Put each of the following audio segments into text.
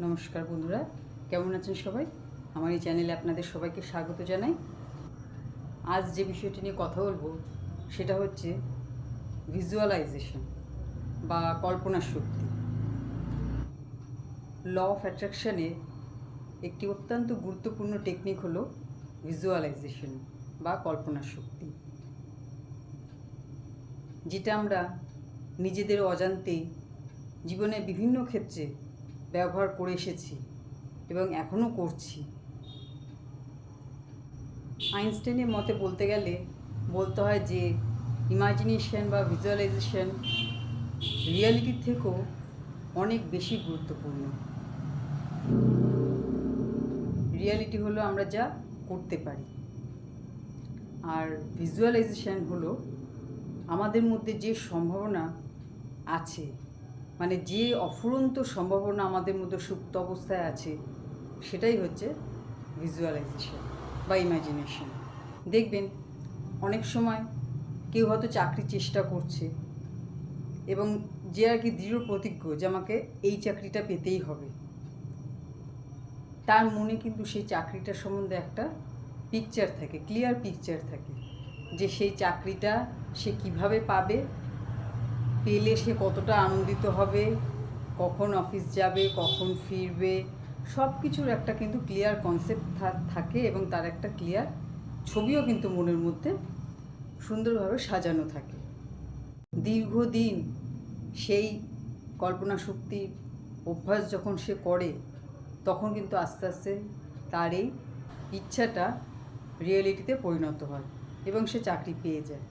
নমস্কার বন্ধুরা, কেমন আছেন সবাই? আমার এই চ্যানেলে আপনাদের সবাইকে স্বাগত জানাই। আজ যে বিষয়টি নিয়ে কথা বলব, সেটা হচ্ছে ভিজুয়ালাইজেশন বা কল্পনা শক্তি। ল অফ অ্যাট্রাকশানের একটি অত্যন্ত গুরুত্বপূর্ণ টেকনিক হলো ভিজুয়ালাইজেশন বা কল্পনা শক্তি। যেটা আমরা নিজেদের অজান্তে জীবনের বিভিন্ন ক্ষেত্রে ব্যবহার করে এসেছি এবং এখনও করছি। আইনস্টাইনের মতে বলতে গেলে বলতে হয় যে, ইমাজিনেশন বা ভিজুয়ালাইজেশন রিয়ালিটির থেকেও অনেক বেশি গুরুত্বপূর্ণ। রিয়ালিটি হলো আমরা যা করতে পারি। আর ভিজুয়ালাইজেশন হলো আমাদের মধ্যে যে সম্ভাবনা আছে মানে যে অফুরন্ত সম্ভাবনা আমাদের মধ্যে সুপ্ত অবস্থায় আছে, সেটাই হচ্ছে ভিজুয়ালাইজেশন বা ইমাজিনেশন দেখবেন, অনেক সময় কেউ হয়তো চাকরি চেষ্টা করছে এবং যে আর কি দৃঢ় প্রতিজ্ঞ যে আমাকে এই চাকরিটা পেতেই হবে। তার মনে কিন্তু সেই চাকরিটার সম্বন্ধে একটা পিকচার থাকে ক্লিয়ার পিকচার থাকে যে সেই চাকরিটা সে কীভাবে পাবে পেলে সে কতটা আনন্দিত হবে, কখন অফিস যাবে, কখন ফিরবে সব কিছুর একটা কিন্তু ক্লিয়ার কনসেপ্ট থাকে এবং তার একটা ক্লিয়ার ছবিও কিন্তু মনের মধ্যে সুন্দরভাবে সাজানো থাকে। দীর্ঘদিন সেই কল্পনা শক্তির অভ্যাস যখন সে করে, তখন কিন্তু আস্তে আস্তে তার এই ইচ্ছাটা রিয়েলিটিতে পরিণত হয় এবং সে চাকরি পেয়ে যায়।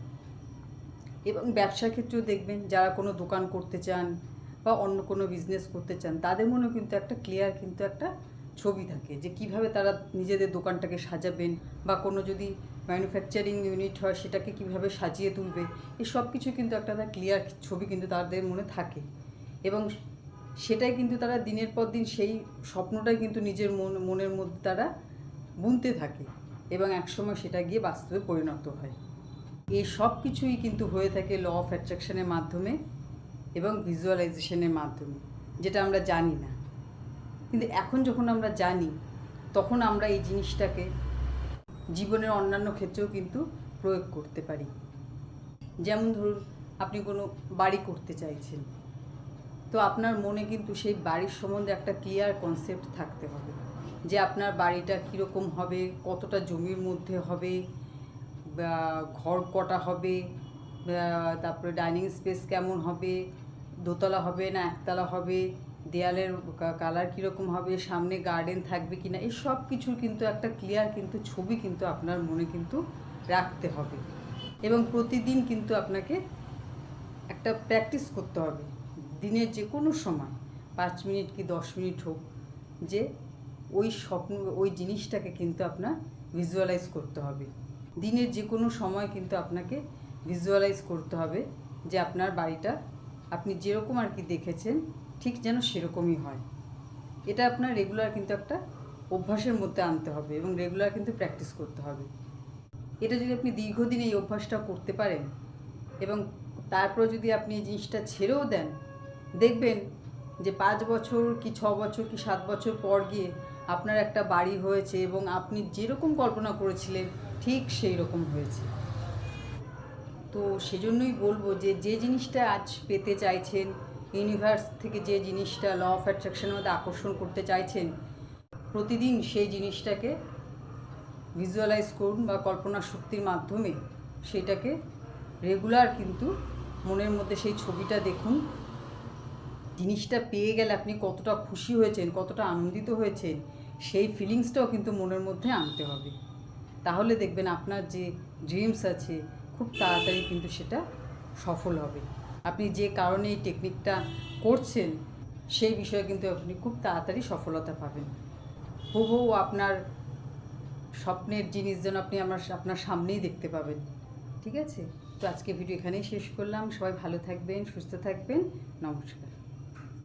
এবং ব্যবসার ক্ষেত্রেও দেখবেন যারা কোনো দোকান করতে চান বা অন্য কোনো বিজনেস করতে চান, তাদের মনেও কিন্তু একটা ক্লিয়ার কিন্তু একটা ছবি থাকে যে কীভাবে তারা নিজেদের দোকানটাকে সাজাবেন বা কোনো যদি ম্যানুফ্যাকচারিং ইউনিট হয় সেটাকে কীভাবে সাজিয়ে তুলবে, এই সব কিছু কিন্তু একটা তার ক্লিয়ার ছবি কিন্তু তাদের মনে থাকে। এবং সেটাই কিন্তু তারা দিনের পর দিন সেই স্বপ্নটাই কিন্তু নিজের মন, মনের মধ্যে তারা বুনতে থাকে এবং একসময় সেটা গিয়ে বাস্তবে পরিণত হয়। এই সব কিছুই কিন্তু হয়ে থাকে ল অফ অ্যাট্রাকশনের মাধ্যমে এবং ভিজুয়ালাইজেশনের মাধ্যমে, যেটা আমরা জানি না। কিন্তু এখন যখন আমরা জানি, তখন আমরা এই জিনিসটাকে জীবনের অন্যান্য ক্ষেত্রেও কিন্তু প্রয়োগ করতে পারি। যেমন ধরুন, আপনি কোনো বাড়ি করতে চাইছেন, তো আপনার মনে কিন্তু সেই বাড়ির সম্বন্ধে একটা ক্লিয়ার কনসেপ্ট থাকতে হবে, যে আপনার বাড়িটা কীরকম হবে, কতটা জমির মধ্যে হবে ঘর কটা হবে তারপরে ডাইনিং স্পেস কেমন হবে, দোতলা হবে না একতলা হবে, দেয়ালের কালার কীরকম হবে, সামনে গার্ডেন থাকবে কি না এই সব কিছুর কিন্তু একটা ক্লিয়ার কিন্তু ছবি কিন্তু আপনার মনে কিন্তু রাখতে হবে। এবং প্রতিদিন কিন্তু আপনাকে একটা প্র্যাকটিস করতে হবে, দিনের যে কোনো সময়, পাঁচ মিনিট কি দশ মিনিট হোক, যে ওই স্বপ্ন, ওই জিনিসটাকে কিন্তু আপনার ভিজুয়ালাইজ করতে হবে। দিনের যে কোনো সময় কিন্তু আপনাকে ভিজুয়ালাইজ করতে হবে যে আপনার বাড়িটা আপনি যেরকম আর কি দেখেছেন, ঠিক যেন সেরকমই হয়। এটা আপনার রেগুলার কিন্তু একটা অভ্যাসের মধ্যে আনতে হবে এবং রেগুলার কিন্তু প্র্যাকটিস করতে হবে। এটা যদি আপনি দীর্ঘদিন এই অভ্যাসটা করতে পারেন এবং তারপর যদি আপনি এই জিনিসটা ছেড়েও দেন, দেখবেন যে পাঁচ বছর কি ছ বছর কি সাত বছর পর গিয়ে আপনার একটা বাড়ি হয়েছে এবং আপনি যেরকম কল্পনা করেছিলেন ঠিক সেই রকম হয়েছে। তো সেজন্যই বলব যে যে জিনিসটা আজ পেতে চাইছেন ইউনিভার্স থেকে যে জিনিসটা ল অফ অ্যাট্রাকশনের মধ্যে আকর্ষণ করতে চাইছেন, প্রতিদিন সেই জিনিসটাকে ভিজুয়ালাইজ করুন বা কল্পনা শক্তির মাধ্যমে সেটাকে রেগুলার কিন্তু মনের মধ্যে সেই ছবিটা দেখুন। জিনিসটা পেয়ে গেলে আপনি কতটা খুশি হয়েছেন, কতটা আনন্দিত হয়েছেন, সেই ফিলিংসটাও কিন্তু মনের মধ্যে আনতে হবে। তাহলে দেখবেন আপনার যে ড্রিমস আছে, খুব তাড়াতাড়ি কিন্তু সেটা সফল হবে। আপনি যে কারণে এই টেকনিকটা করছেন, সেই বিষয়ে কিন্তু আপনি খুব তাড়াতাড়ি সফলতা পাবেন। হুবহু আপনার স্বপ্নের জিনিস যেন আপনি আমার আপনার সামনেই দেখতে পাবেন। ঠিক আছে? তো আজকে ভিডিও এখানেই শেষ করলাম। সবাই ভালো থাকবেন, সুস্থ থাকবেন। নমস্কার।